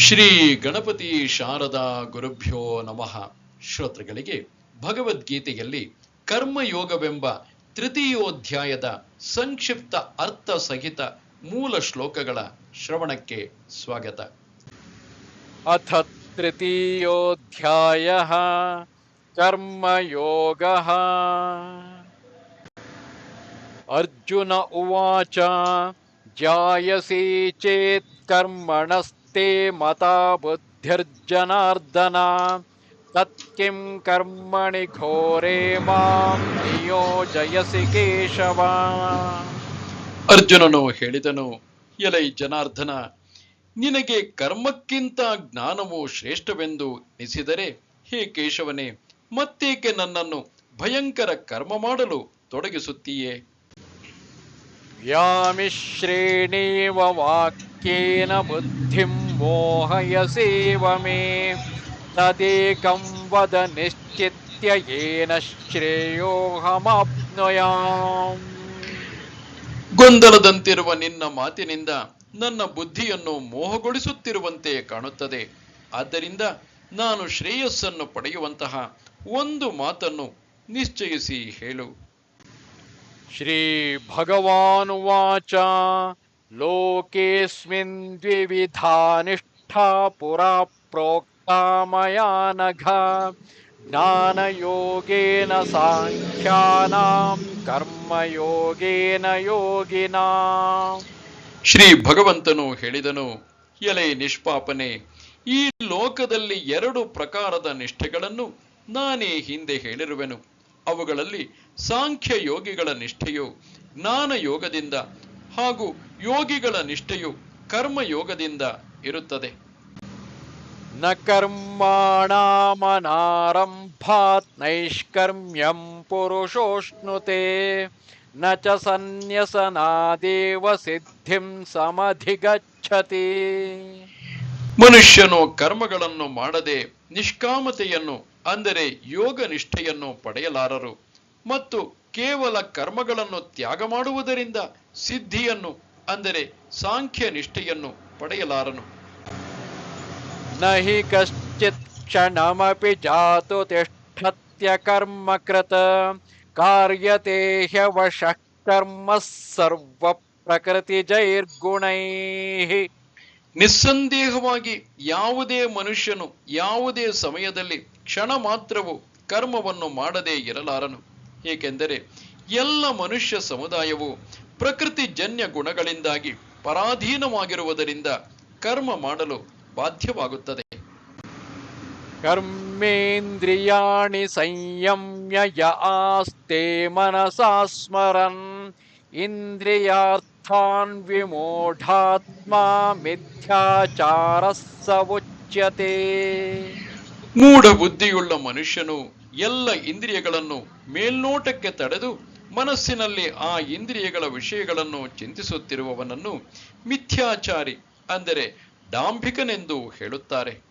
ಶ್ರೀ ಗಣಪತಿ ಶಾರದಾ ಗುರುಭ್ಯೋ ನಮಃ. ಶ್ರೋತೃಗಳಿಗೆ ಭಗವದ್ಗೀತೆಯಲ್ಲಿ ಕರ್ಮಯೋಗವೆಂಬ ತೃತೀಯೋಧ್ಯಾಯದ ಸಂಕ್ಷಿಪ್ತ ಅರ್ಥ ಸಹಿತ ಮೂಲ ಶ್ಲೋಕಗಳ ಶ್ರವಣಕ್ಕೆ ಸ್ವಾಗತ. ಅಥ ತೃತೀಯೋಧ್ಯಾಯ ಕರ್ಮಯೋಗ. ಅರ್ಜುನ ಉವಾಚ ಜಾಯಸಿ ಚೇತ್ ಕರ್ಮಣಸ್ कर्मणस्ते मता बुद्धिर्जनार्दन तत्किं कर्मणि घोरे मां नियोजयसि केशव ಅರ್ಜುನನು ಹೇಳಿದನು ಎಲೈ ಜನಾರ್ದನ ನಿನಗೆ ಕರ್ಮಕ್ಕಿಂತ ಜ್ಞಾನವು ಶ್ರೇಷ್ಠವೆಂದು ಎನಿಸಿದರೆ ಹೇ ಕೇಶವನೇ ಮತ್ತೇಕೆ ನನ್ನನ್ನು ಭಯಂಕರ ಕರ್ಮ ಮಾಡಲು ತೊಡಗಿಸುತ್ತೀಯೇ व्यामिश्रेणेव वाक्येन बुद्धिं मोहयसेव मे तदेकं वद निश्चित्य येन श्रेयोऽहमाप्नुयाम् ಗೊಂದಲದಂತಿರುವ ನಿನ್ನ ಮಾತಿನಿಂದ ನನ್ನ ಬುದ್ಧಿಯನ್ನು ಮೋಹಗೊಳಿಸುತ್ತಿರುವಂತೆ ಕಾಣುತ್ತದೆ ಆದ್ದರಿಂದ ನಾನು ಶ್ರೇಯಸ್ಸನ್ನು ಪಡೆಯುವಂತಹ ಒಂದು ಮಾತನ್ನು ನಿಶ್ಚಯಿಸಿ ಹೇಳು श्रीभगवानुवाच लोकेऽस्मिन् द्विविधा निष्ठा पुरा प्रोक्ता मया नघ ज्ञानयोगेन साङ्ख्यानां कर्मयोगेन योगिना ಶ್ರೀ ಭಗವಂತನು ಹೇಳಿದನು ಎಲೆ ನಿಷ್ಪಾಪನೆ ಈ ಲೋಕದಲ್ಲಿ ಎರಡು ಪ್ರಕಾರದ ನಿಷ್ಠೆಗಳನ್ನು ನಾನೇ ಹಿಂದೆ ಹೇಳಿರುವೆನು ಅವುಗಳಲ್ಲಿ ಸಾಂಖ್ಯ ಯೋಗಿಗಳ ನಿಷ್ಠೆಯು ಜ್ಞಾನ ಯೋಗದಿಂದ ಹಾಗೂ ಯೋಗಿಗಳ ನಿಷ್ಠೆಯು ಕರ್ಮಯೋಗದಿಂದ ಇರುತ್ತದೆ. ನ ಕರ್ಮಾಣಾಮನಾರಂಭಾತ್ ನೈಷ್ಕರ್ಮ್ಯಂ ಪುರುಷೋಷ್ಣುತೆ ನ ಚ ಸನ್ಯಸನಾದೇವ ಸಿದ್ಧಿಂ ಸಮಧಿಗಚ್ಚತಿ ಮನುಷ್ಯನು ಕರ್ಮಗಳನ್ನು ಮಾಡದೆ ನಿಷ್ಕಾಮತೆಯನ್ನು ಅಂದರೆ ಯೋಗ ನಿಷ್ಠೆಯನ್ನು ಪಡೆಯಲಾರರು ಮತ್ತು ಕೇವಲ ಕರ್ಮಗಳನ್ನು ತ್ಯಾಗ ಮಾಡುವುದರಿಂದ ಸಿದ್ಧಿಯನ್ನು ಅಂದರೆ ಸಾಂಖ್ಯ ನಿಷ್ಠೆಯನ್ನು ಪಡೆಯಲಾರನು. ನಹಿ ಕಶ್ಚಿತ್ ಕ್ಷಣಮಿ ಜಾತು ತಿಷ್ಠತ್ಯ ಕರ್ಮಕೃತ ಕಾರ್ಯತೆ ಹ್ಯವಶಃ ಕರ್ಮ ಸರ್ವ ಪ್ರಕೃತಿ ಜೈರ್ಗುಣೈ. ನಿಸ್ಸಂದೇಹವಾಗಿ ಯಾವುದೇ ಮನುಷ್ಯನು ಯಾವುದೇ ಸಮಯದಲ್ಲಿ ಕ್ಷಣ ಮಾತ್ರವು ಕರ್ಮವನ್ನು ಮಾಡದೇ ಇರಲಾರನು. ಏಕೆಂದರೆ ಎಲ್ಲ ಮನುಷ್ಯ ಸಮುದಾಯವು ಪ್ರಕೃತಿ ಜನ್ಯ ಗುಣಗಳಿಂದಾಗಿ ಪರಾಧೀನವಾಗಿರುವುದರಿಂದ ಕರ್ಮ ಮಾಡಲು ಬಾಧ್ಯವಾಗುತ್ತದೆ. ಕರ್ಮೇಂದ್ರಿಯಾಣಿ ಸಂಯಮ್ಯ ಯ ಆಸ್ತೆ ಮನಸಾ ಸ್ಮರನ್ ಇಂದ್ರಿಯಾರ್ಥಾನ್ ವಿಮೋಢಾತ್ಮ ಮಿಥ್ಯಾಚಾರ ಮೂಢ ಬುದ್ಧಿಯುಳ್ಳ ಮನುಷ್ಯನು ಎಲ್ಲ ಇಂದ್ರಿಯಗಳನ್ನು ಮೇಲ್ನೋಟಕ್ಕೆ ತಡೆದು ಮನಸ್ಸಿನಲ್ಲಿ ಆ ಇಂದ್ರಿಯಗಳ ವಿಷಯಗಳನ್ನು ಚಿಂತಿಸುತ್ತಿರುವವನನ್ನು ಮಿಥ್ಯಾಚಾರಿ ಅಂದರೆ ಡಾಂಭಿಕನೆಂದು ಹೇಳುತ್ತಾರೆ.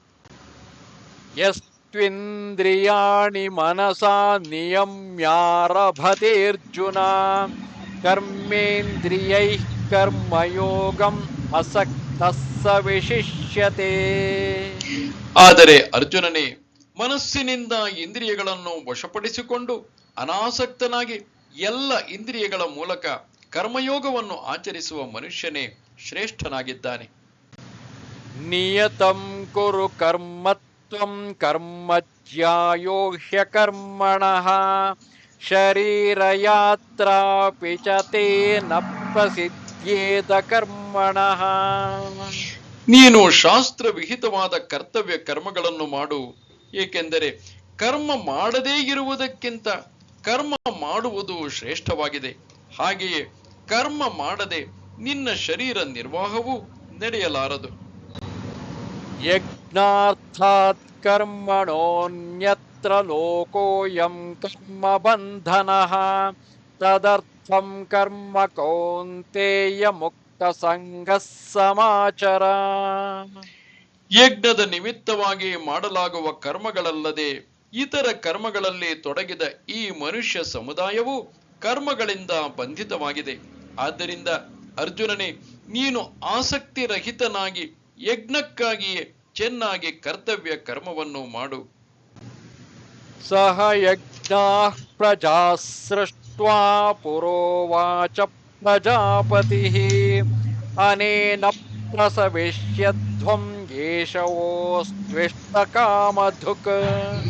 ಯಸ್ತ್ವಿಂದ್ರಿಯಾಣಿ ಮನಸಾ ನಿಯಮ್ಯಾರಭದೇರ್ಜುನ ಕರ್ಮೇಂದ್ರಿಯೈ ಕರ್ಮಯೋಗಂ ಅಸಕ್ತಸ್ಸ ವಿಶಿಷ್ಯತೆ. ಆದರೆ ಅರ್ಜುನನೇ ಮನಸ್ಸಿನಿಂದ ಇಂದ್ರಿಯಗಳನ್ನು ವಶಪಡಿಸಿಕೊಂಡು ಅನಾಸಕ್ತನಾಗಿ ಎಲ್ಲ ಇಂದ್ರಿಯಗಳ ಮೂಲಕ ಕರ್ಮಯೋಗವನ್ನು ಆಚರಿಸುವ ಮನುಷ್ಯನೇ ಶ್ರೇಷ್ಠನಾಗಿದ್ದಾನೆ. ನಿಯತಂ ಕುರು ಕರ್ಮತ್ವಂ ಕರ್ಮಜ್ಯಾಯೋಹ್ಯ ಕರ್ಮಣಃ. ಶರೀರಯಾತ್ರಾಪಿ ಚ ತೇನ ಕರ್ಮಣಃ. ನೀನು ಶಾಸ್ತ್ರ ವಿಹಿತವಾದ ಕರ್ತವ್ಯ ಕರ್ಮಗಳನ್ನು ಮಾಡು ಏಕೆಂದರೆ ಕರ್ಮ ಮಾಡದೇ ಇರುವುದಕ್ಕಿಂತ ಕರ್ಮ ಮಾಡುವುದು ಶ್ರೇಷ್ಠವಾಗಿದೆ. ಹಾಗೆಯೇ ಕರ್ಮ ಮಾಡದೆ ನಿನ್ನ ಶರೀರ ನಿರ್ವಾಹವೂ ನಡೆಯಲಾರದು. ಯಜ್ಞಾರ್ಥಾತ್ ಕರ್ಮಣೋನ್ಯತ್ರ ಲೋಕೋಯಂ ಕರ್ಮ ಬಂಧನ ತದರ್ಥಂ ಕರ್ಮ ಕೌಂತೆಯ ಮುಕ್ತ ಸಂಘ ಸಮಾಚಾರ. ಯಜ್ಞದ ನಿಮಿತ್ತವಾಗಿ ಮಾಡಲಾಗುವ ಕರ್ಮಗಳಲ್ಲದೆ ಇತರ ಕರ್ಮಗಳಲ್ಲಿ ತೊಡಗಿದ ಈ ಮನುಷ್ಯ ಸಮುದಾಯವು ಕರ್ಮಗಳಿಂದ ಬಂಧಿತವಾಗಿದೆ. ಆದ್ದರಿಂದ ಅರ್ಜುನನೇ, ನೀನು ಆಸಕ್ತಿ ರಹಿತನಾಗಿ ಯಜ್ಞಕ್ಕಾಗಿಯೇ ಚೆನ್ನಾಗಿ ಕರ್ತವ್ಯ ಕರ್ಮವನ್ನು ಮಾಡು. ಸಹ ಯಜ್ಞ ಪ್ರಜಾ ಸೃಷ್ಟ್ವಾ ಪುರೋವಾಚ ಪ್ರಜಾಪತಿ. ಅನೇನ ಪ್ರಸವಿಷ್ಯಧ್ವಂ ಯೇಷವೋಸ್ತ್ವಿಷ್ಟ ಕಾಮಧುಕ್.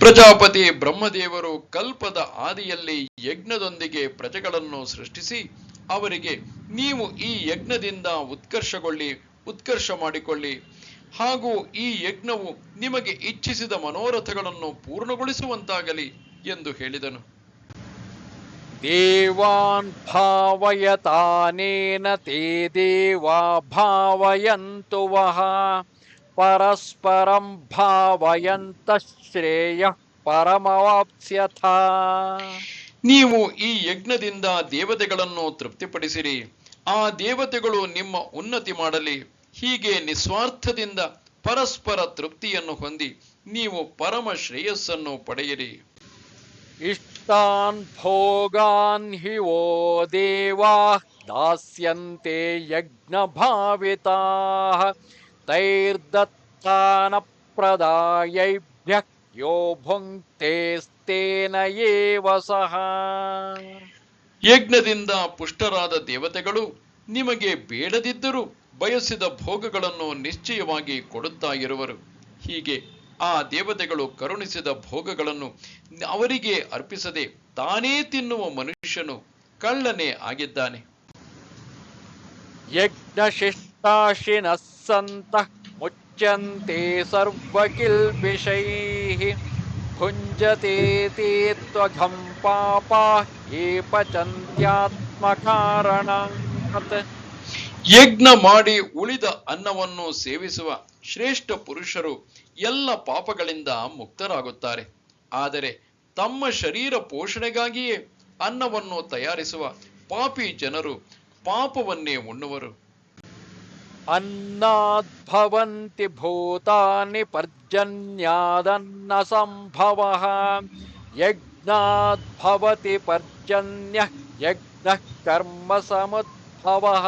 ಪ್ರಜಾಪತಿ ಬ್ರಹ್ಮದೇವರು ಕಲ್ಪದ ಆದಿಯಲ್ಲಿ ಯಜ್ಞದೊಂದಿಗೆ ಪ್ರಜೆಗಳನ್ನು ಸೃಷ್ಟಿಸಿ, ಅವರಿಗೆ ನೀವು ಈ ಯಜ್ಞದಿಂದ ಉತ್ಕರ್ಷಗೊಳ್ಳಿ, ಉತ್ಕರ್ಷ ಮಾಡಿಕೊಳ್ಳಿ. ಹಾಗೂ ಈ ಯಜ್ಞವು ನಿಮಗೆ ಇಚ್ಛಿಸಿದ ಮನೋರಥಗಳನ್ನು ಪೂರ್ಣಗೊಳಿಸುವಂತಾಗಲಿ ಎಂದು ಹೇಳಿದನು. ದೇವಾನ್ ಭಾವಯತಾನೇನ ತೇ ದೇವಾ ಭಾವಯಂತು ವಹ ಪರಸ್ಪರಂ ಭಾವಯಂತ ಶ್ರೇಯ ಪರಮವಾಪ್ಸ್ಯಥ ನೀವು ಈ ಯಜ್ಞದಿಂದ ದೇವತೆಗಳನ್ನು ತೃಪ್ತಿಪಡಿಸಿರಿ. ಆ ದೇವತೆಗಳು ನಿಮ್ಮ ಉನ್ನತಿ ಮಾಡಲಿ. ಹೀಗೆ ನಿಸ್ವಾರ್ಥದಿಂದ ಪರಸ್ಪರ ತೃಪ್ತಿಯನ್ನು ಹೊಂದಿ ನೀವು ಪರಮ ಶ್ರೇಯಸ್ಸನ್ನು ಪಡೆಯಿರಿ. ಇಷ್ಟಾನ್ ಭೋಗಾನ್ ಹಿ ಓ ದೇವಾ ದಾಸ್ಯಂತೆ ಯಜ್ಞ ಭಾವಿತಾ तैर्दत्तानप्रदायैभ्यः यो भुङ्क्तेस्तेन एव सः ಯಜ್ಞದಿಂದ ಪುಷ್ಟರಾದ ದೇವತೆಗಳು ನಿಮಗೆ ಬೇಡದಿದ್ದರೂ ಬಯಸಿದ ಭೋಗಗಳನ್ನು ನಿಶ್ಚಯವಾಗಿ ಕೊಡುತ್ತಾ ಇರುವರು ಹೀಗೆ ಆ ದೇವತೆಗಳು ಕರುಣಿಸಿದ ಭೋಗಗಳನ್ನು ಅವರಿಗೆ ಅರ್ಪಿಸದೆ ತಾನೇ ತಿನ್ನುವ ಮನುಷ್ಯನು ಕಳ್ಳನೇ ಆಗಿದ್ದಾನೆ यज्ञशिष्टाशिनः सन्तः मुच्यन्ते सर्वकिल्बिषैः भुञ्जते ते त्वघं पापाः ये पचन्त्यात्मकारणात् ಯಜ್ಞ ಮಾಡಿ ಉಳಿದ ಅನ್ನವನ್ನು ಸೇವಿಸುವ ಶ್ರೇಷ್ಠ ಪುರುಷರು ಎಲ್ಲ ಪಾಪಗಳಿಂದ ಮುಕ್ತರಾಗುತ್ತಾರೆ ಆದರೆ ತಮ್ಮ ಶರೀರ ಪೋಷಣೆಗಾಗಿಯೇ ಅನ್ನವನ್ನು ತಯಾರಿಸುವ ಪಾಪಿ ಜನರು ಪಾಪವನ್ನೇ ಉಣ್ಣುವರು अन्नाद्भवन्ति भूतानि पर्जन्यादन्नसम्भवः। यज्ञाद्भवति पर्जन्यः यज्ञः कर्म समुद्भवः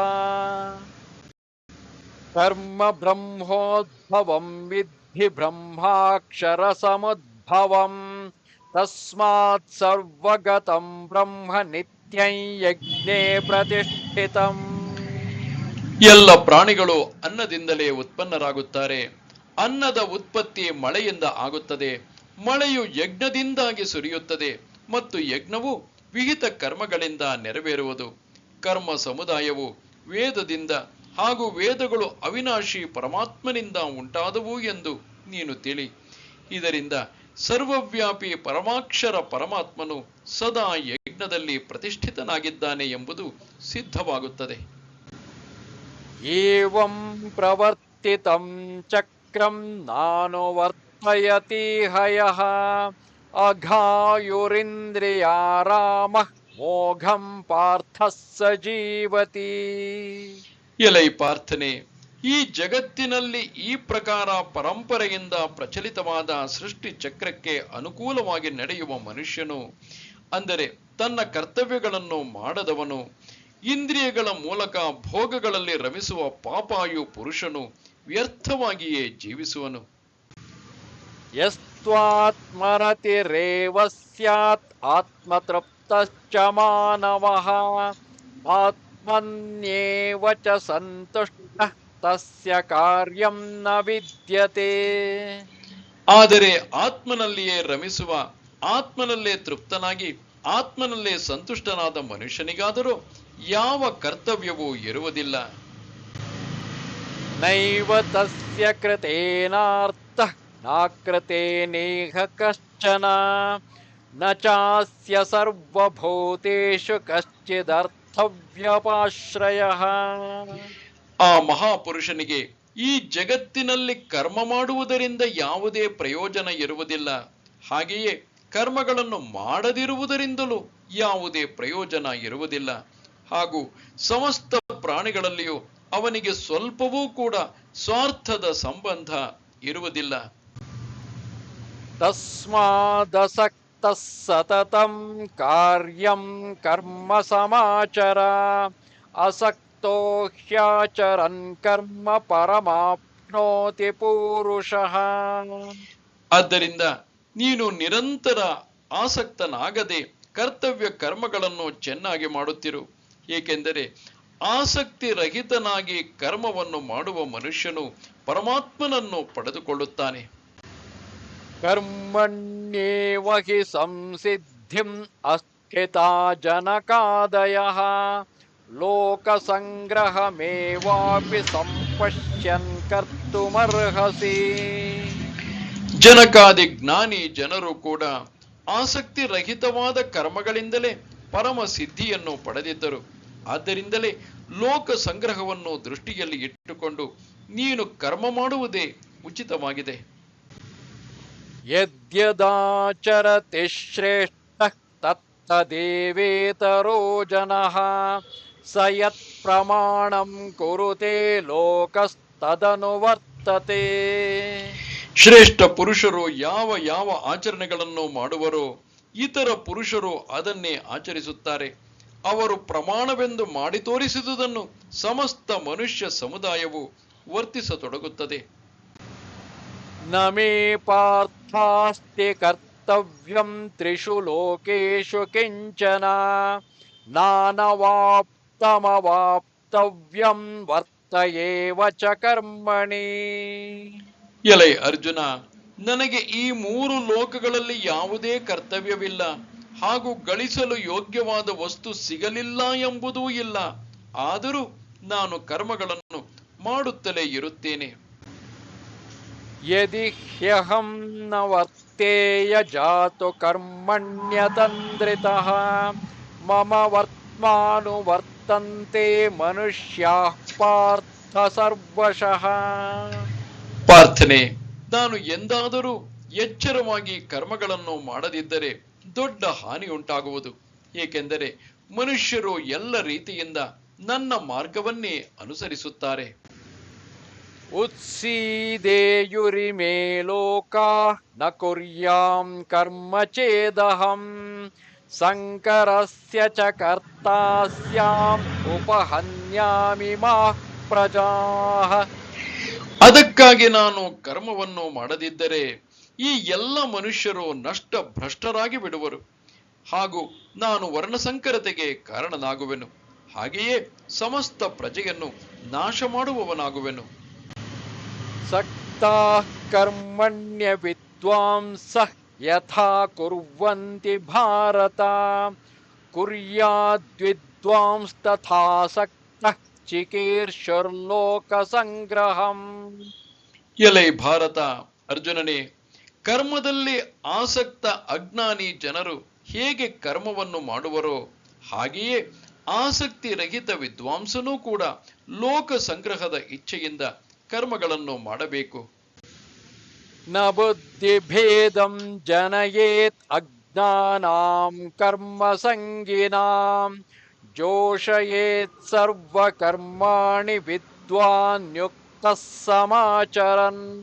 कर्म ब्रह्मोद्भवं विद्धि ब्रह्माक्षरसमुद्भवम्। तस्मात् सर्वगतं ब्रह्म नित्यं यज्ञे प्रतिष्ठितम् ಎಲ್ಲ ಪ್ರಾಣಿಗಳು ಅನ್ನದಿಂದಲೇ ಉತ್ಪನ್ನರಾಗುತ್ತಾರೆ. ಅನ್ನದ ಉತ್ಪತ್ತಿ ಮಳೆಯಿಂದ ಆಗುತ್ತದೆ. ಮಳೆಯು ಯಜ್ಞದಿಂದಾಗಿ ಸುರಿಯುತ್ತದೆ ಮತ್ತು ಯಜ್ಞವು ವಿಹಿತ ಕರ್ಮಗಳಿಂದ ನೆರವೇರುವುದು. ಕರ್ಮ ಸಮುದಾಯವು ವೇದದಿಂದ ಹಾಗೂ ವೇದಗಳು ಅವಿನಾಶಿ ಪರಮಾತ್ಮನಿಂದ ಉಂಟಾದವು ಎಂದು ನೀನು ತಿಳಿ. ಇದರಿಂದ ಸರ್ವವ್ಯಾಪಿ ಪರಮಾಕ್ಷರ ಪರಮಾತ್ಮನು ಸದಾ ಯಜ್ಞದಲ್ಲಿ ಪ್ರತಿಷ್ಠಿತನಾಗಿದ್ದಾನೆ ಎಂಬುದು ಸಿದ್ಧವಾಗುತ್ತದೆ. एवं प्रवर्तितं चक्रं नानुवर्तयति हयः अघायुरिन्द्रियारामः मोघं पार्थः स जीवति ಎಲೈ ಪಾರ್ಥನೆ ಈ ಜಗತ್ತಿನಲ್ಲಿ ಈ ಪ್ರಕಾರ ಪರಂಪರೆಯಿಂದ ಪ್ರಚಲಿತವಾದ ಸೃಷ್ಟಿ ಚಕ್ರಕ್ಕೆ ಅನುಕೂಲವಾಗಿ ನಡೆಯುವ ಮನುಷ್ಯನು ಅಂದರೆ ತನ್ನ ಕರ್ತವ್ಯಗಳನ್ನು ಮಾಡದವನು ಇಂದ್ರಿಯಗಳ ಮೂಲಕ ಭೋಗಗಳಲ್ಲಿ ರಮಿಸುವ ಪಾಪಾಯು ಪುರುಷನು ವ್ಯರ್ಥವಾಗಿಯೇ ಜೀವಿಸುವನು. ಯಸ್ತ್ವಾತ್ಮರತಿರೇವ ಸ್ಯಾತ್ ಆತ್ಮತೃಪ್ತಶ್ಚ ಮಾನವಃ ಆತ್ಮನ್ಯೇವ ಚ ಸಂತುಷ್ಟ ತಸ್ಯ ಕಾರ್ಯಂ ನ ವಿದ್ಯತೆ. ಆದರೆ ಆತ್ಮನಲ್ಲಿಯೇ ರಮಿಸುವ ಆತ್ಮನಲ್ಲೇ ತೃಪ್ತನಾಗಿ ಆತ್ಮನಲ್ಲೇ ಸಂತುಷ್ಟನಾದ ಮನುಷ್ಯನಿಗಾದರೂ ಯಾವ ಕರ್ತವ್ಯವೂ ಇರುವುದಿಲ್ಲ. ನೈವ ತಸ್ಯ ಕೃತೇನಾರ್ಥ ನಾಕೃತೆ ನೇಹ ಕಶ್ಚನ ನ ಚಾಸ್ಯ ಸರ್ವಭೂತೇಷು ಕಶ್ಚಿದರ್ಥವ್ಯಪಾಶ್ರಯ. ಆ ಮಹಾಪುರುಷನಿಗೆ ಈ ಜಗತ್ತಿನಲ್ಲಿ ಕರ್ಮ ಮಾಡುವುದರಿಂದ ಯಾವುದೇ ಪ್ರಯೋಜನ ಇರುವುದಿಲ್ಲ. ಹಾಗೆಯೇ ಕರ್ಮಗಳನ್ನು ಮಾಡದಿರುವುದರಿಂದಲೂ ಯಾವುದೇ ಪ್ರಯೋಜನ ಇರುವುದಿಲ್ಲ. ಹಾಗೂ ಸಮಸ್ತ ಪ್ರಾಣಿಗಳಲ್ಲಿಯೂ ಅವನಿಗೆ ಸ್ವಲ್ಪವೂ ಕೂಡ ಸ್ವಾರ್ಥದ ಸಂಬಂಧ ಇರುವುದಿಲ್ಲ. ತಸ್ಮಾದಸಕ್ತ ಸತತಂ ಕಾರ್ಯಂ ಕರ್ಮ ಸಮಾಚರ. ಅಸಕ್ತೋಹ್ಯಾಚರನ್ ಕರ್ಮ ಪರಮಾಪ್ನೋತಿ ಪುರುಷ. ಆದ್ದರಿಂದ ನೀನು ನಿರಂತರ ಆಸಕ್ತನಾಗದೆ ಕರ್ತವ್ಯ ಕರ್ಮಗಳನ್ನು ಚೆನ್ನಾಗಿ ಮಾಡುತ್ತಿರು. ಏಕೆಂದರೆ ಆಸಕ್ತಿ ರಹಿತನಾಗಿ ಕರ್ಮವನ್ನು ಮಾಡುವ ಮನುಷ್ಯನು ಪರಮಾತ್ಮನನ್ನು ಪಡೆದುಕೊಳ್ಳುತ್ತಾನೆ. ಕರ್ಮಣ್ಯೇವ ಹಿ ಸಂಸಿದ್ಧಿಂ ಅಸ್ಥಿತಾ ಜನಕಾದಯಃ ಲೋಕಸಂಗ್ರಹಮೇವಾಪಿ ಸಂಪಶ್ಯನ್ ಕರ್ತುಮರ್ಹಸಿ. ಜನಕಾದಿ ಜ್ಞಾನಿ ಜನರು ಕೂಡ ಆಸಕ್ತಿ ರಹಿತವಾದ ಕರ್ಮಗಳಿಂದಲೇ ಪರಮ ಸಿದ್ಧಿಯನ್ನು ಪಡೆದಿದ್ದರು. ಆದ್ದರಿಂದಲೇ ಲೋಕ ಸಂಗ್ರಹವನ್ನು ದೃಷ್ಟಿಯಲ್ಲಿ ಇಟ್ಟುಕೊಂಡು ನೀನು ಕರ್ಮ ಮಾಡುವುದೇ ಉಚಿತವಾಗಿದೆ. ಯದ್ಯದಾಚರತಿ ಶ್ರೇಷ್ಠ ತತ್ತದೇವೇತರೋ ಜನಃ ಸ ಯತ್ ಪ್ರಮಾಣಂ ಕುರುತೆ ಲೋಕಸ್ತದನುವರ್ತತೆ ಶ್ರೇಷ್ಠ ಪುರುಷರು ಯಾವ ಯಾವ ಆಚರಣೆಗಳನ್ನು ಮಾಡುವರೋ ಇತರ ಪುರುಷರು ಅದನ್ನೇ ಆಚರಿಸುತ್ತಾರೆ. ಅವರು ಪ್ರಮಾಣವೆಂದು ಮಾಡಿ ತೋರಿಸಿದುದನ್ನು ಸಮಸ್ತ ಮನುಷ್ಯ ಸಮುದಾಯವು ವರ್ತಿಸತೊಡಗುತ್ತದೆ. ನಮೇ ಪಾರ್ಥಾಸ್ತಿ ಕರ್ತವ್ಯಂ ತ್ರಿಷು ಲೋಕೇಶು ಕಿಂಚನ. ನಾನವಾಪ್ತಮವಾಪ್ತವ್ಯಂ ವರ್ತಯೇವ ಚ ಕರ್ಮಣಿ. ಎಲೈ ಅರ್ಜುನ ನನಗೆ ಈ ಮೂರು ಲೋಕಗಳಲ್ಲಿ ಯಾವುದೇ ಕರ್ತವ್ಯವಿಲ್ಲ ಹಾಗೂ ಗಳಿಸಲು ಯೋಗ್ಯವಾದ ವಸ್ತು ಸಿಗಲಿಲ್ಲ ಎಂಬುದೂ ಇಲ್ಲ. ಆದರೂ ನಾನು ಕರ್ಮಗಳನ್ನು ಮಾಡುತ್ತಲೇ ಇರುತ್ತೇನೆ. ಯದಿ ಹ್ಯಹಂ ನ ವರ್ತೇಯ ಜಾತು ಕರ್ಮಣ್ಯತಂದ್ರಿತಃ ಮಮ ವರ್ತ್ಮಾನು ವರ್ತಂತೆ ಮನುಷ್ಯ ಪಾರ್ಥ ಸರ್ವಶಃ. ಪ್ರಾರ್ಥನೆ ನಾನು ಎಂದಾದರೂ ಎಚ್ಚರವಾಗಿ ಕರ್ಮಗಳನ್ನು ಮಾಡದಿದ್ದರೆ ದೊಡ್ಡ ಹಾನಿ ಉಂಟಾಗುವುದು ಏಕೆಂದರೆ ಮನುಷ್ಯರು ಎಲ್ಲ ರೀತಿಯಿಂದ ನನ್ನ ಮಾರ್ಗವನ್ನೇ ಅನುಸರಿಸುತ್ತಾರೆ. ಉತ್ಸೀದೇಯುರಿಮೇ ಲೋಕಾ ನ ಕುರ್ಯಾಂ ಕರ್ಮ ಚೇದಹಂ ಸಂಕರಸ್ಯ ಚ ಕರ್ತಾಸ್ಯಾಂ ಉಪಹನ್ಯಾಮಿ ಮಾ ಪ್ರಜಾಃ ಅದಕ್ಕಾಗಿ ನಾನು ಕರ್ಮವನ್ನು ಮಾಡದಿದ್ದರೆ ಈ ಎಲ್ಲ ಮನುಷ್ಯರು ನಷ್ಟ ಭ್ರಷ್ಟರಾಗಿ ಬಿಡುವರು. ಹಾಗೂ ನಾನು ವರ್ಣಸಂಕರತೆಗೆ ಕಾರಣನಾಗುವೆನು. ಹಾಗೆಯೇ ಸಮಸ್ತ ಪ್ರಜೆಯನ್ನು ನಾಶ ಮಾಡುವವನಾಗುವೆನು ಸಕ್ತಾ ಕರ್ಮಣ್ಯ ವಿದ್ವಾಂಸ ಯಥಾ ಕುರ್ವಂತಿ ಭಾರತ. ಕುರ್ಯಾದ್ವಿದ್ವಾಂಸ್ ತಥಾ ಸಕ್ತ ಚಿಕೀರ್ಷುರ್ಲೋಕ ಸಂಗ್ರಹಂ. ಎಲೆ ಭಾರತ ಅರ್ಜುನನೇ ಕರ್ಮದಲ್ಲಿ ಆಸಕ್ತ ಅಜ್ಞಾನಿ ಜನರು ಹೇಗೆ ಕರ್ಮವನ್ನು ಮಾಡುವರೋ ಹಾಗೆಯೇ ಆಸಕ್ತಿ ರಹಿತ ವಿದ್ವಾಂಸನೂ ಕೂಡ ಲೋಕ ಸಂಗ್ರಹದ ಇಚ್ಛೆಯಿಂದ ಕರ್ಮಗಳನ್ನು ಮಾಡಬೇಕು. ನ ಬುದ್ಧಿಭೇದಂ ಜನಯೇತ್ ಅಜ್ಞಾನಾಂ ಕರ್ಮ ಸಂಗಿನಾಂ. ಜೋಷಯೇತ್ಸರ್ವಕರ್ಮಾಣಿ ವಿದ್ವಾನ್ಯುಕ್ತ ಸಮಾಚರನ್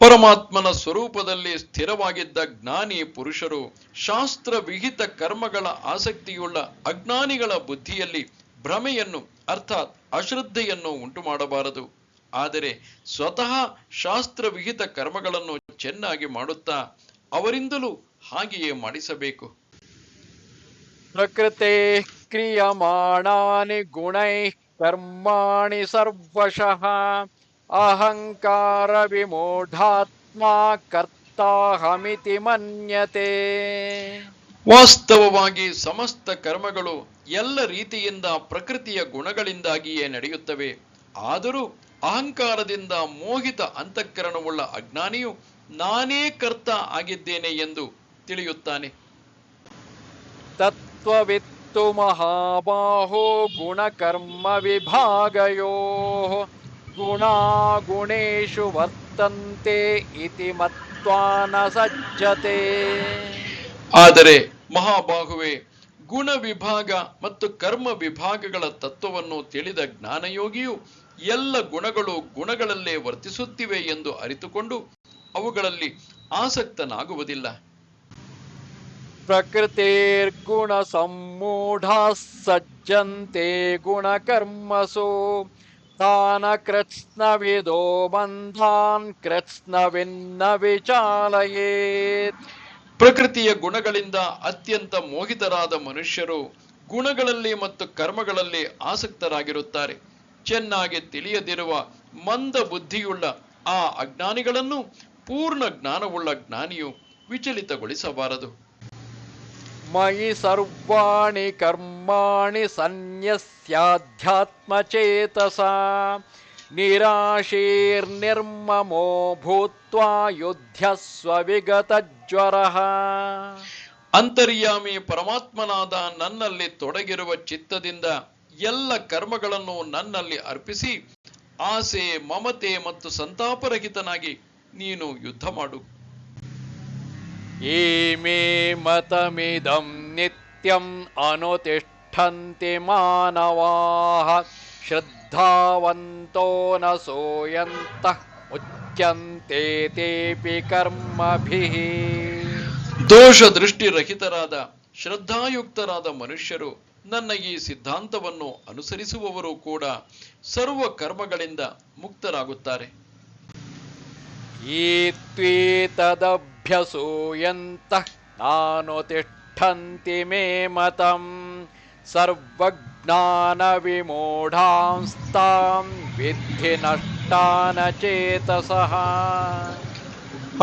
ಪರಮಾತ್ಮನ ಸ್ವರೂಪದಲ್ಲಿ ಸ್ಥಿರವಾಗಿದ್ದ ಜ್ಞಾನಿ ಪುರುಷರು ಶಾಸ್ತ್ರ ವಿಹಿತ ಕರ್ಮಗಳ ಆಸಕ್ತಿಯುಳ್ಳ ಅಜ್ಞಾನಿಗಳ ಬುದ್ಧಿಯಲ್ಲಿ ಭ್ರಮೆಯನ್ನು ಅರ್ಥಾತ್ ಅಶ್ರದ್ಧೆಯನ್ನು ಉಂಟು ಮಾಡಬಾರದು ಆದರೆ ಸ್ವತಃ ಶಾಸ್ತ್ರ ವಿಹಿತ ಕರ್ಮಗಳನ್ನು ಚೆನ್ನಾಗಿ ಮಾಡುತ್ತಾ ಅವರಿಂದಲೂ ಹಾಗೆಯೇ ಮಾಡಿಸಬೇಕು. ಪ್ರಕೃತೆ क्रियमाणानि गुणैः कर्माणि सर्वशः अहङ्कारविमूढात्मा कर्ताहमिति मन्यते ವಾಸ್ತವವಾಗಿ ಸಮಸ್ತ ಕರ್ಮಗಳು ಎಲ್ಲ ರೀತಿಯಿಂದ ಪ್ರಕೃತಿಯ ಗುಣಗಳಿಂದಾಗಿಯೇ ನಡೆಯುತ್ತವೆ ಆದರೂ ಅಹಂಕಾರದಿಂದ ಮೋಹಿತ ಅಂತಃಕರಣವುಳ್ಳ ಅಜ್ಞಾನಿಯು ನಾನೇ ಕರ್ತ ಆಗಿದ್ದೇನೆ ಎಂದು ತಿಳಿಯುತ್ತಾನೆ तत्त्ववित्तु महाबाहो गुणकर्मविभागयोः गुणा गुणेषु वर्तन्ते इति मत्वा न सज्जते ಆದರೆ ಮಹಾಬಾಹುವೆ ಗುಣ ವಿಭಾಗ ಮತ್ತು ಕರ್ಮ ವಿಭಾಗಗಳ ತತ್ವವನ್ನು ತಿಳಿದ ಜ್ಞಾನಯೋಗಿಯು ಎಲ್ಲ ಗುಣಗಳು ಗುಣಗಳಲ್ಲೇ ವರ್ತಿಸುತ್ತಿವೆ ಎಂದು ಅರಿತುಕೊಂಡು ಅವುಗಳಲ್ಲಿ ಆಸಕ್ತನಾಗುವುದಿಲ್ಲ प्रकृतिर्गुणसम्मूढाः सज्जन्ते गुणकर्मसु तान कृत्स्नविदो बन्धान् कृत्स्नविन्न विचालयेत् ಪ್ರಕೃತಿಯ ಗುಣಗಳಿಂದ ಅತ್ಯಂತ ಮೋಹಿತರಾದ ಮನುಷ್ಯರು ಗುಣಗಳಲ್ಲಿ ಮತ್ತು ಕರ್ಮಗಳಲ್ಲಿ ಆಸಕ್ತರಾಗಿರುತ್ತಾರೆ ಚೆನ್ನಾಗಿ ತಿಳಿಯದಿರುವ ಮಂದ ಬುದ್ಧಿಯುಳ್ಳ ಆ ಅಜ್ಞಾನಿಗಳನ್ನು ಪೂರ್ಣ ಜ್ಞಾನವುಳ್ಳ ಜ್ಞಾನಿಯು ವಿಚಲಿತಗೊಳಿಸಬಾರದು मयि सर्वाणि कर्माणि सन्न्यस्याध्यात्मचेतसा निराशीर्निर्ममो भूत्वा युध्यस्व विगतज्वरः ಅಂತರ್ಯಾಮಿ ಪರಮಾತ್ಮನಾದ ನನ್ನಲ್ಲಿ ತೊಡಗಿರುವ ಚಿತ್ತದಿಂದ ಎಲ್ಲ ಕರ್ಮಗಳನ್ನು ನನ್ನಲ್ಲಿ ಅರ್ಪಿಸಿ ಆಸೆ ಮಮತೆ ಮತ್ತು ಸಂತಾಪರಹಿತನಾಗಿ ನೀನು ಯುದ್ಧ ಮಾಡು ये मे मतमिदं नित्यम् अनुतिष्ठन्ति मानवाः श्रद्धावन्तो न सोयन्तः मुच्यन्ते तेऽपि कर्मभिः ದೋಷ ದೃಷ್ಟಿರಹಿತರಾದ ಶ್ರದ್ಧಾಯುಕ್ತರಾದ ಮನುಷ್ಯರು ನನ್ನ ಈ ಸಿದ್ಧಾಂತವನ್ನು ಅನುಸರಿಸುವವರು ಕೂಡ ಸರ್ವ ಕರ್ಮಗಳಿಂದ ಮುಕ್ತರಾಗುತ್ತಾರೆ ये त्वेतदभ्यसूयन्तः नानुतिष्ठन्ति मे मतम् सर्वज्ञानविमूढांस्तां विद्धि नष्टान चेतसः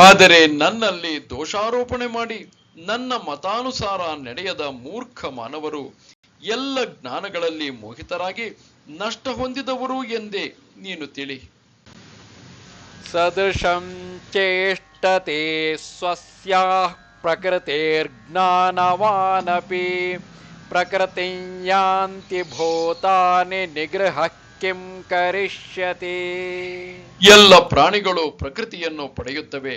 ಆದರೆ ನನ್ನಲ್ಲಿ ದೋಷಾರೋಪಣೆ ಮಾಡಿ ನನ್ನ ಮತಾನುಸಾರ ನಡೆಯದ ಮೂರ್ಖ ಮಾನವರು ಎಲ್ಲ ಜ್ಞಾನಗಳಲ್ಲಿ ಮೋಹಿತರಾಗಿ ನಷ್ಟ ಹೊಂದಿದವರು ಎಂದೇ ನೀನು ತಿಳಿ सदृशं चेष्टते स्वस्याः प्रकृतिर्ज्ञानवानपि प्रकृतिं यान्ति भूतानि निगृहः किं करिष्यति ಎಲ್ಲ ಪ್ರಾಣಿಗಳು ಪ್ರಕೃತಿಯನ್ನು ಪಡೆಯುತ್ತವೆ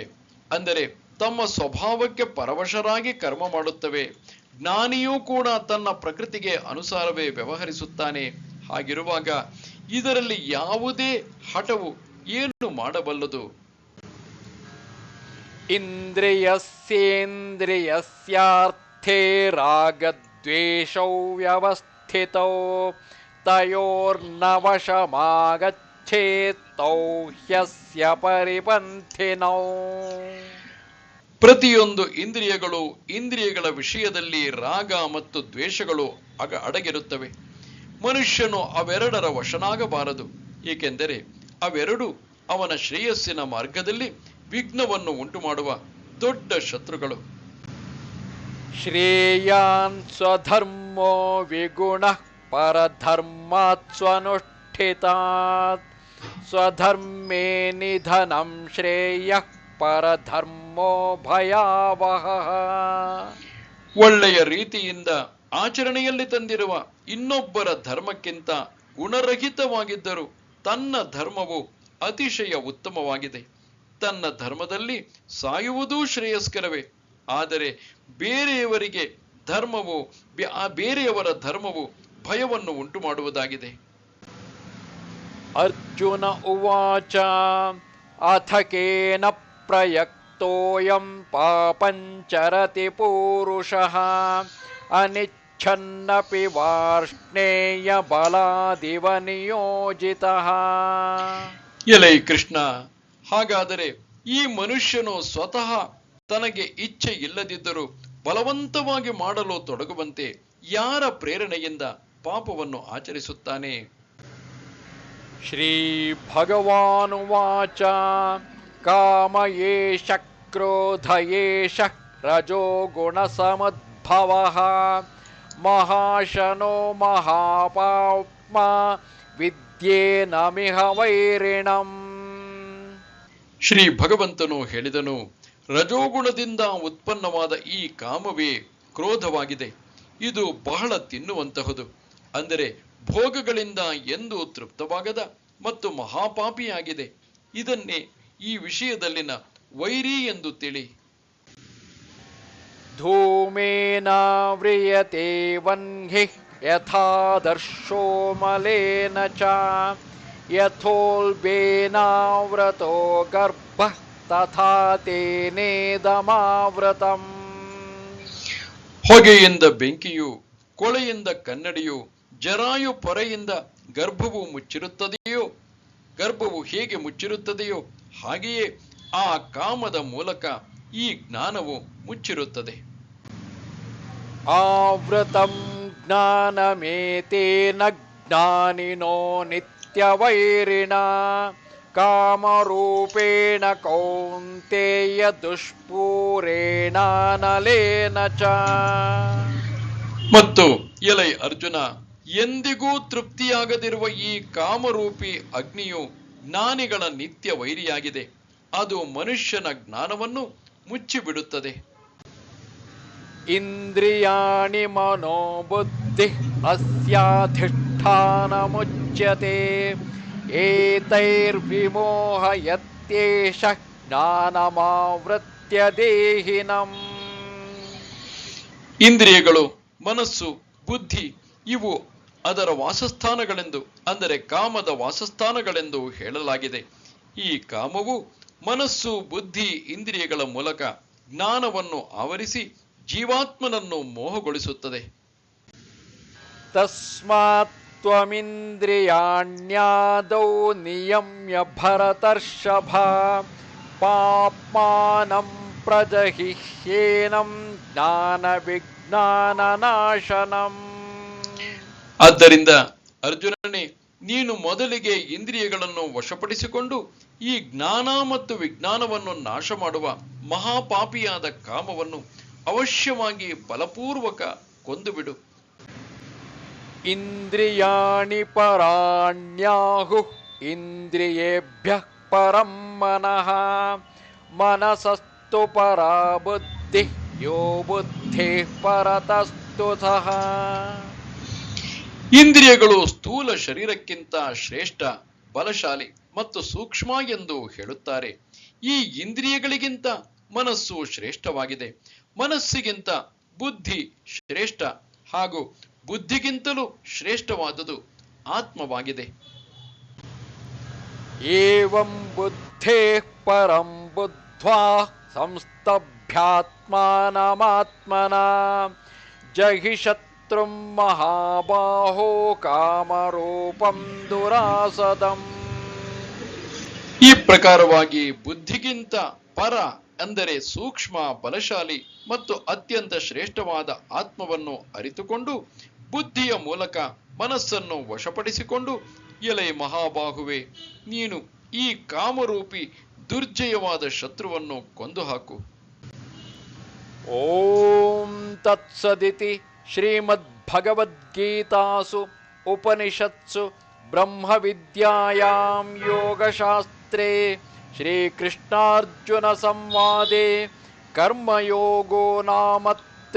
ಅಂದರೆ ತಮ್ಮ ಸ್ವಭಾವಕ್ಕೆ ಪರವಶರಾಗಿ ಕರ್ಮ ಮಾಡುತ್ತವೆ ಜ್ಞಾನಿಯೂ ಕೂಡ ತನ್ನ ಪ್ರಕೃತಿಗೆ ಅನುಸಾರವೇ ವ್ಯವಹರಿಸುತ್ತಾನೆ ಹಾಗಿರುವಾಗ ಇದರಲ್ಲಿ ಯಾವುದೇ ಹಠವು ಏನು ಮಾಡಬಲ್ಲದು इन्द्रियस्येन्द्रियस्यार्थे रागद्वेषौ व्यवस्थितौ तयोर्नवशमागच्छेत्तौ ह्यस्य परिपन्थिनौ ಪ್ರತಿಯೊಂದು ಇಂದ್ರಿಯಗಳು ಇಂದ್ರಿಯಗಳ ವಿಷಯದಲ್ಲಿ ರಾಗ ಮತ್ತು ದ್ವೇಷಗಳು ಅಗ ಅಡಗಿರುತ್ತವೆ ಮನುಷ್ಯನು ಅವೆರಡರ ವಶನಾಗಬಾರದು ಏಕೆಂದರೆ ಅವೆರಡು ಅವನ ಶ್ರೇಯಸ್ಸಿನ ಮಾರ್ಗದಲ್ಲಿ ವಿಘ್ನವನ್ನು ಉಂಟು ಮಾಡುವ ದೊಡ್ಡ ಶತ್ರುಗಳು. ಶ್ರೇಯಾನ್ ಸ್ವಧರ್ಮೋ ವಿಗುಣ ಪರಧರ್ಮಾತ್ ಸ್ವನುಷ್ಠಿತಾತ್ ಸ್ವಧರ್ಮೇ ನಿಧನಂ ಶ್ರೇಯ ಪರಧರ್ಮೋ ಭಯಾವಹ. ಒಳ್ಳೆಯ ರೀತಿಯಿಂದ ಆಚರಣೆಯಲ್ಲಿ ತಂದಿರುವ ಇನ್ನೊಬ್ಬರ ಧರ್ಮಕ್ಕಿಂತ ಗುಣರಹಿತವಾಗಿದ್ದರೂ ತನ್ನ ಧರ್ಮವು ಅತಿಶಯ ಉತ್ತಮವಾಗಿದೆ. ತನ್ನ ಧರ್ಮದಲ್ಲಿ ಸಾಯುವುದೂ ಶ್ರೇಯಸ್ಕರವೇ. ಆದರೆ ಬೇರೆಯವರಿಗೆ ಧರ್ಮವು ಬೇರೆಯವರ ಧರ್ಮವು ಭಯವನ್ನು ಉಂಟು ಮಾಡುವುದಾಗಿದೆ ಅರ್ಜುನ ಉವಾಚ ಅಥಕೇನ ಪ್ರಯಕ್ತೋಯಂ ಪಾಪಂಚರತಿ ಪೂರುಷಃ ಅನಿಚ್ಛನ್ನಪಿ ವಾರ್ಷ್ಣೇಯ ಬಲಾದಿವ ನಿಯೋಜಿತ. ಎಲೈ ಕೃಷ್ಣ ಹಾಗಾದರೆ ಈ ಮನುಷ್ಯನು ಸ್ವತಃ ತನಗೆ ಇಚ್ಛೆ ಇಲ್ಲದಿದ್ದರೂ ಬಲವಂತವಾಗಿ ಮಾಡಲು ತೊಡಗುವಂತೆ ಯಾರ ಪ್ರೇರಣೆಯಿಂದ ಪಾಪವನ್ನು ಆಚರಿಸುತ್ತಾನೆ? ಶ್ರೀ ಭಗವಾನುವಾಚ ಕಾಮಯೇಷ ಕ್ರೋಧಯೇಷ ರಜೋ ಗುಣಸಮದ್ಭವ ಮಹಾಶನೋ ಮಹಾಪಾಪ್ಮ ವಿದ್ಯೇನಮಿಹ ವೈರಿಣಂ. ಶ್ರೀ ಭಗವಂತನು ಹೇಳಿದನು, ರಜೋಗುಣದಿಂದ ಉತ್ಪನ್ನವಾದ ಈ ಕಾಮವೇ ಕ್ರೋಧವಾಗಿದೆ. ಇದು ಬಹಳ ತಿನ್ನುವಂತಹುದು. ಅಂದರೆ ಭೋಗಗಳಿಂದ ಎಂದು ತೃಪ್ತವಾಗದ ಮತ್ತು ಮಹಾಪಾಪಿಯಾಗಿದೆ. ಇದನ್ನೇ ಈ ವಿಷಯದಲ್ಲಿನ ವೈರಿ ಎಂದು ತಿಳಿ. ಧೂಮೇನಾವ್ರಿಯತೆ ವನ್ಹಿ ಯಥಾದರ್ಶೋ ಮಲೇನ ಚಾ यथोल्बेनाव्रतो गर्भः तथा तेनेदमावृतम् ಹೊಗೆಯಿಂದ ಬೆಂಕಿಯು ಕೊಳೆಯಿಂದ ಕನ್ನಡಿಯು ಜರಾಯು ಪೊರೆಯಿಂದ ಗರ್ಭವು ಮುಚ್ಚಿರುತ್ತದೆಯೋ ಗರ್ಭವು ಹೇಗೆ ಮುಚ್ಚಿರುತ್ತದೆಯೋ ಹಾಗೆಯೇ ಆ ಕಾಮದ ಮೂಲಕ ಈ ಜ್ಞಾನವು ಮುಚ್ಚಿರುತ್ತದೆ आवृतं ज्ञानमेतेन ज्ञानिनो ಸತ್ಯವೈರಿಣ. ಕಾಮರೂಪೇಣ ಕೌಂತೆಯ ದುಷ್ಪೂರೇಣ ಚ. ಮತ್ತು ಎಲೈ ಅರ್ಜುನ ಎಂದಿಗೂ ತೃಪ್ತಿಯಾಗದಿರುವ ಈ ಕಾಮರೂಪಿ ಅಗ್ನಿಯು ಜ್ಞಾನಿಗಳ ನಿತ್ಯ ವೈರಿಯಾಗಿದೆ. ಅದು ಮನುಷ್ಯನ ಜ್ಞಾನವನ್ನು ಮುಚ್ಚಿಬಿಡುತ್ತದೆ. ಇಂದ್ರಿಯಾಣಿ ಮನೋಬುದ್ಧಿ ಅಸ್ಯಾಧಿಷ್ಠ ಸ್ಥಾನಮುಚ್ಯತೆ ಏತೈರ್ವಿಮೋಹಯತ್ಯೇಷ ಜ್ಞಾನಮಾವೃತ್ಯ ದೇಹಿನಂ. ಇಂದ್ರಿಯಗಳು ಮನಸ್ಸು ಬುದ್ಧಿ ಇವು ಅದರ ವಾಸಸ್ಥಾನಗಳೆಂದು ಅಂದರೆ ಕಾಮದ ವಾಸಸ್ಥಾನಗಳೆಂದು ಹೇಳಲಾಗಿದೆ. ಈ ಕಾಮವು ಮನಸ್ಸು ಬುದ್ಧಿ ಇಂದ್ರಿಯಗಳ ಮೂಲಕ ಜ್ಞಾನವನ್ನು ಆವರಿಸಿ ಜೀವಾತ್ಮನನ್ನು ಮೋಹಗೊಳಿಸುತ್ತದೆ. ತಸ್ಮಾತ್ त्वमिन्द्रियाण्यादौ नियम्य भरतर्षभा पाप्मानं प्रजहिह्येनं ज्ञानविज्ञाननाशनम् ಆದ್ದರಿಂದ ಅರ್ಜುನನೇ ನೀನು ಮೊದಲಿಗೆ ಇಂದ್ರಿಯಗಳನ್ನು ವಶಪಡಿಸಿಕೊಂಡು ಈ ಜ್ಞಾನ ಮತ್ತು ವಿಜ್ಞಾನವನ್ನು ನಾಶ ಮಾಡುವ ಮಹಾಪಾಪಿಯಾದ ಕಾಮವನ್ನು ಅವಶ್ಯವಾಗಿ ಬಲಪೂರ್ವಕ ಕೊಂದುಬಿಡು ಇಂದ್ರಿಯಾಣಿ ಪರಾಣ್ಯಾಹು ಇಂದ್ರಿಯೇಭ್ಯ ಪರಂ ಮನಃ ಮನಸಸ್ತು ಪರಾ ಬುದ್ಧಿ ಯೋ ಬುದ್ಧಿ ಪರತಸ್ತು ಸಹ. ಇಂದ್ರಿಯಗಳು ಸ್ಥೂಲ ಶರೀರಕ್ಕಿಂತ ಶ್ರೇಷ್ಠ, ಬಲಶಾಲಿ ಮತ್ತು ಸೂಕ್ಷ್ಮ ಎಂದು ಹೇಳುತ್ತಾರೆ. ಈ ಇಂದ್ರಿಯಗಳಿಗಿಂತ ಮನಸ್ಸು ಶ್ರೇಷ್ಠವಾಗಿದೆ. ಮನಸ್ಸಿಗಿಂತ ಬುದ್ಧಿ ಶ್ರೇಷ್ಠ ಹಾಗೂ ಬುದ್ಧಿಗಿಂತಲೂ ಶ್ರೇಷ್ಠವಾದುದು ಆತ್ಮವಾಗಿದೆ. ಏವಂ ಬುದ್ಧೇ ಪರಂ ಬುದ್ಧ್ವಾ ಸಂಸ್ತಭ್ಯಾತ್ಮನಮಾತ್ಮನ. ಜಹಿ ಶತ್ರು ಮಹಾಬಾಹೋ ಕಾಮರೂಪಂ ದುರಾಸದಂ. ಈ ಪ್ರಕಾರವಾಗಿ ಬುದ್ಧಿಗಿಂತ ಪರ ಅಂದರೆ ಸೂಕ್ಷ್ಮ ಬಲಶಾಲಿ ಮತ್ತು ಅತ್ಯಂತ ಶ್ರೇಷ್ಠವಾದ ಆತ್ಮವನ್ನು ಅರಿತುಕೊಂಡು ಬುದ್ಧಿಯ ಮೂಲಕ ಮನಸ್ಸನ್ನು ವಶಪಡಿಸಿಕೊಂಡು, ಎಲೆ ಮಹಾಬಾಹುವೆ, ನೀನು ಈ ಕಾಮರೂಪಿ ದುರ್ಜಯವಾದ ಶತ್ರುವನ್ನು ಕೊಂದು ಹಾಕು ಓಂ ತತ್ಸದಿತಿ ಶ್ರೀಮದ್ ಭಗವದ್ಗೀತಾಸು ಉಪನಿಷತ್ಸು ಬ್ರಹ್ಮವಿದ್ಯಾಯಾಂ ಯೋಗಶಾಸ್ತ್ರೇ. ಶ್ರೀಕೃಷ್ಣಾರ್ಜುನ ಸಂವಾದೇ ಕರ್ಮಯೋಗೋ ನಾಮ.